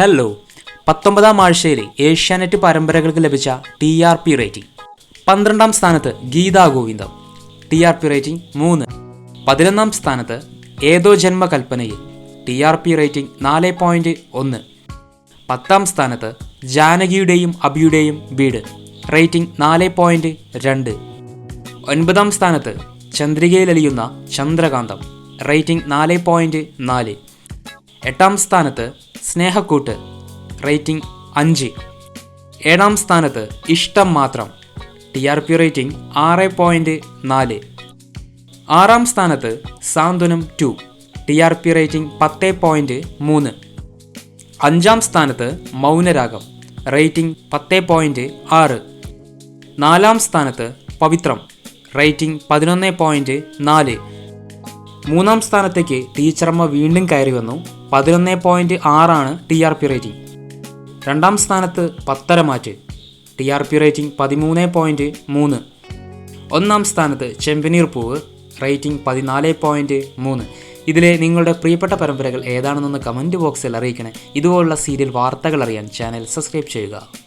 Hello പത്തൊമ്പതാം ആഴ്ചയിലെ ഏഷ്യാനെറ്റ് പരമ്പരകൾക്ക് ലഭിച്ച ടി ആർ പി റേറ്റിംഗ് പന്ത്രണ്ടാം സ്ഥാനത്ത് ഗീതാ ഗോവിന്ദം. ടി ആർ പി റേറ്റിംഗ് മൂന്ന്. പതിനൊന്നാം സ്ഥാനത്ത് ഏതോ ജന്മകൽപ്പനയിൽ ടി ആർ പി റേറ്റിംഗ് നാല് പോയിന്റ് ഒന്ന്. പത്താം സ്ഥാനത്ത് ജാനകിയുടെയും അബിയുടെയും വീട് റേറ്റിംഗ് നാല് പോയിന്റ് രണ്ട്. ഒൻപതാം സ്ഥാനത്ത് ചന്ദ്രികയിലലിയുന്ന ചന്ദ്രകാന്തം റേറ്റിംഗ് നാല് പോയിന്റ് നാല്. എട്ടാം സ്ഥാനത്ത് സ്നേഹക്കൂട്ട് റേറ്റിംഗ് അഞ്ച്. ഏഴാം സ്ഥാനത്ത് Ishtam Mathram T R P rating ആറ് പോയിന്റ് നാല്. ആറാം സ്ഥാനത്ത് Santhwanam two T R P rating പത്ത് പോയിന്റ് മൂന്ന്. അഞ്ചാം സ്ഥാനത്ത് മൗനരാഗം റേറ്റിംഗ് പത്ത് പോയിന്റ് ആറ്. നാലാം സ്ഥാനത്ത് പവിത്രം റേറ്റിംഗ് പതിനൊന്ന് പോയിന്റ് നാല്. മൂന്നാം സ്ഥാനത്തേക്ക് ടീച്ചറമ്മ വീണ്ടും കയറി വന്നു. പതിനൊന്ന് പോയിന്റ് ആറാണ് ടി ആർ പി റേറ്റിംഗ്. രണ്ടാം സ്ഥാനത്ത് Patharamattu. T R P rating പതിമൂന്ന് പോയിന്റ് മൂന്ന്. ഒന്നാം സ്ഥാനത്ത് ചെമ്പനീർ പൂവ് റേറ്റിംഗ് പതിനാല് പോയിന്റ് മൂന്ന്. ഇതിലെ നിങ്ങളുടെ പ്രിയപ്പെട്ട പരമ്പരകൾ ഏതാണെന്നൊന്ന് കമന്റ് ബോക്സിൽ അറിയിക്കണേ. ഇതുപോലുള്ള സീരിയൽ വാർത്തകൾ അറിയാൻ ചാനൽ സബ്സ്ക്രൈബ് ചെയ്യുക.